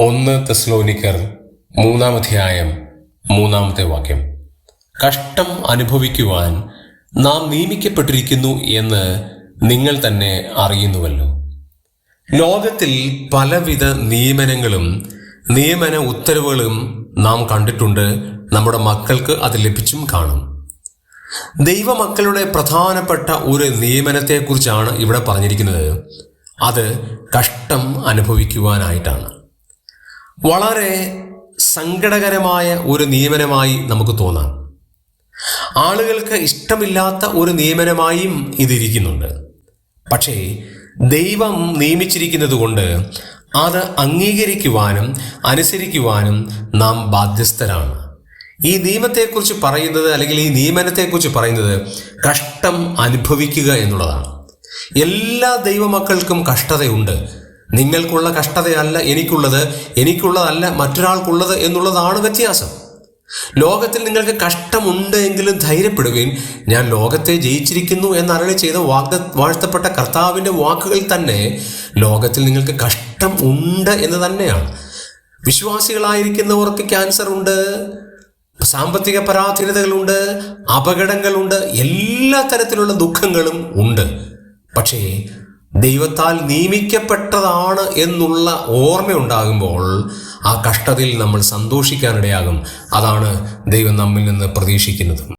ഒന്ന് തെസ്ലോനിക്കർ മൂന്നാം അധ്യായം മൂന്നാമത്തെ വാക്യം. കഷ്ടം അനുഭവിക്കുവാൻ നാം നിയമിക്കപ്പെട്ടിരിക്കുന്നു എന്ന് നിങ്ങൾ തന്നെ അറിയുന്നുവല്ലോ. ലോകത്തിൽ പലവിധ നിയമനങ്ങളും നിയമന ഉത്തരവുകളും നാം കണ്ടിട്ടുണ്ട്. നമ്മുടെ മക്കൾക്ക് അത് ലഭിച്ചും കാണും. ദൈവമക്കളുടെ പ്രധാനപ്പെട്ട ഒരു നിയമനത്തെക്കുറിച്ചാണ് ഇവിടെ പറഞ്ഞിരിക്കുന്നത്. അത് കഷ്ടം അനുഭവിക്കുവാനായിട്ടാണ്. വളരെ സങ്കടകരമായ ഒരു നിയമനമായി നമുക്ക് തോന്നാം. ആളുകൾക്ക് ഇഷ്ടമില്ലാത്ത ഒരു നിയമനമായും ഇതിരിക്കുന്നുണ്ട്. പക്ഷേ ദൈവം നിയമിച്ചിരിക്കുന്നത് കൊണ്ട് അത് അംഗീകരിക്കുവാനും അനുസരിക്കുവാനും നാം ബാധ്യസ്ഥരാണ്. ഈ നിയമത്തെക്കുറിച്ച് പറയുന്നത് അല്ലെങ്കിൽ ഈ നിയമനത്തെക്കുറിച്ച് പറയുന്നത് കഷ്ടം അനുഭവിക്കുക എന്നുള്ളതാണ്. എല്ലാ ദൈവമക്കൾക്കും കഷ്ടതയുണ്ട്. നിങ്ങൾക്കുള്ള കഷ്ടതയല്ല എനിക്കുള്ളത് എനിക്കുള്ളതല്ല മറ്റൊരാൾക്കുള്ളത് എന്നുള്ളതാണ് വ്യത്യാസം. ലോകത്തിൽ നിങ്ങൾക്ക് കഷ്ടമുണ്ട് എങ്കിലും ധൈര്യപ്പെടുകയും ഞാൻ ലോകത്തെ ജയിച്ചിരിക്കുന്നു എന്നരളി ചെയ്ത വാഗ്ദ വാഴ്ത്തപ്പെട്ട കർത്താവിന്റെ വാക്കുകൾ തന്നെ ലോകത്തിൽ നിങ്ങൾക്ക് കഷ്ടം ഉണ്ട് എന്ന് തന്നെയാണ്. വിശ്വാസികളായിരിക്കുന്നവർക്ക് ക്യാൻസർ ഉണ്ട് സാമ്പത്തിക പരാധീനതകളുണ്ട് അപകടങ്ങളുണ്ട് എല്ലാ തരത്തിലുള്ള ദുഃഖങ്ങളും ഉണ്ട്. പക്ഷേ ദൈവത്താൽ നിയമിക്കപ്പെട്ടതാണ് എന്നുള്ള ഓർമ്മയുണ്ടാകുമ്പോൾ ആ കഷ്ടതയിൽ നമ്മൾ സന്തോഷിക്കാനിടയാകും. അതാണ് ദൈവം നമ്മിൽ നിന്ന് പ്രതീക്ഷിക്കുന്നത്.